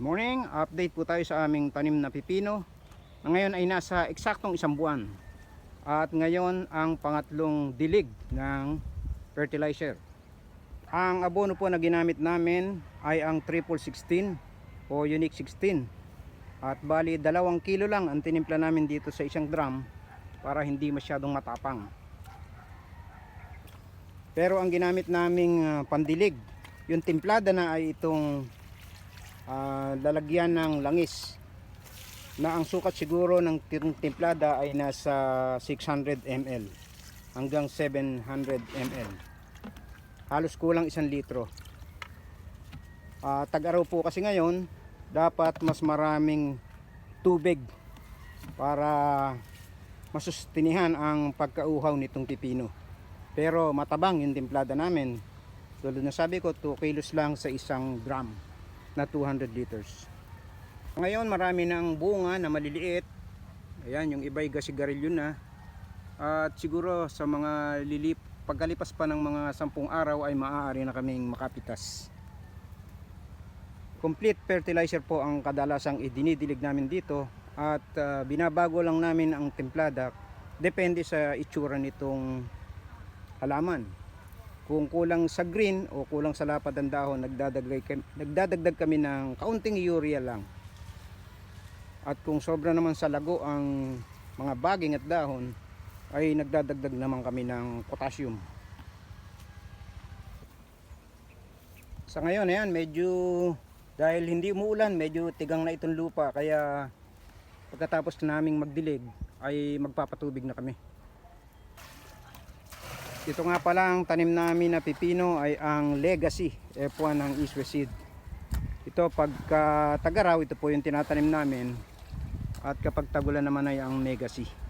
morning, update po tayo sa aming tanim na pipino na ngayon ay nasa eksaktong isang buwan. At ngayon ang pangatlong dilig ng fertilizer. Ang abono po na ginamit namin ay ang triple 16 o unique 16 at bali dalawang kilo lang ang tinimpla namin dito sa isang drum para hindi masyadong matapang. Pero ang ginamit naming ah, pandilig yung timplada na ay itong ah, lalagyan ng langis na ang sukat siguro ng tim- timplada ay nasa 600 ml hanggang 700 ml halos kulang isang litro. Ah, tag-araw po kasi ngayon dapat mas maraming tubig para masustinihan ang pagkauhaw nitong pipino. Pero matabang yung timplada namin. Tulad na sabi ko 2 kilos lang sa isang drum na 200 liters. Ngayon marami ng bunga na maliliit. Ayan yung iba'y gasigarilyo na. At siguro sa mga lilip pagkalipas pa ng mga 10 araw ay maaari na kaming makapitas. Complete fertilizer po ang kadalasang idinidilig namin dito at ah, binabago lang namin ang templada. Depende sa itsura nitong halaman kung kulang sa green o kulang sa lapad ng dahon nagdadagdag kami, nagdadagdag kami ng kaunting urea lang. At kung sobra naman sa lago ang mga baging at dahon ay nagdadagdag naman kami ng potassium. Sa ngayon ayan medyo dahil hindi umuulan medyo tigang na itong lupa kaya pagkatapos naming magdilig ay magpapatubig na kami ito nga pala ang tanim namin na pipino ay ang legacy F1 ng Iswe Seed. Ito pagka tagaraw ito po yung tinatanim namin. At kapag tagulan naman ay ang legacy